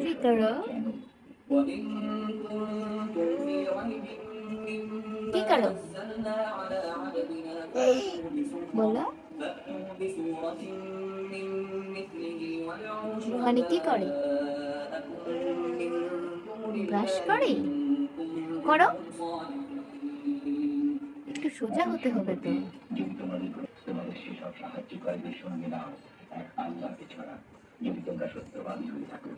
কি করো? বলো। রুহানি কি করে? ব্রাশ করে? করো। একটু সোজা হতে হবে তো। সঙ্গে নাও। এক আল্লাহকে ছাড়া যদি তোমরা সত্যবাদী হয়ে থাকো।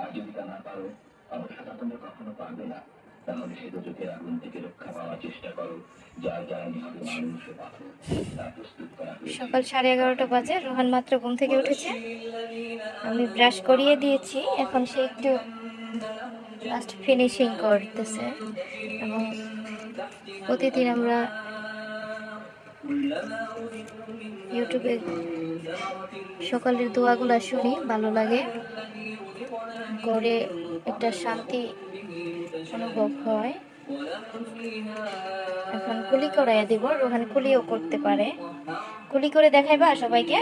আর যদি তা না পারো অবশ্য তা তোমরা কখনো পারবে না। তাহলে সে দুচোখের আগুন থেকে রক্ষা পাওয়ার চেষ্টা করো, যার জ্বালানি হবে মানুষ পাথর তা প্রস্তুত করা সকাল সাড়ে এগারোটা বাজে, রোহান মাত্র ঘুম থেকে উঠেছে। আমি ব্রাশ করিয়ে দিয়েছি, এখন সে একটু লাস্ট ফিনিশিং করতেছে। এবং প্রতিদিন আমরা ইউটিউবে সকালের দোয়াগুলো শুনি, ভালো লাগে। করে একটা শান্তি অনুভব হয়। এখন কুলি করাইয়া দিব ওখানে কুলিও করতে পারে। কুলি করে দেখাইবা সবাইকে?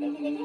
দেখি দেখি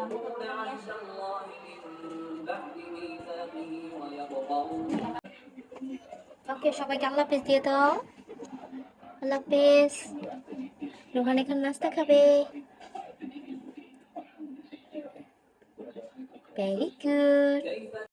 ينقضون عهد الله من بعد ميثاقه ويقطعون ওকে সবাইকে আল্লাহ হাফেজ দিয়ে দাও আল্লাহ হাফেজ রোহান এখন নাস্তা খাবে ভেরি গুড كيف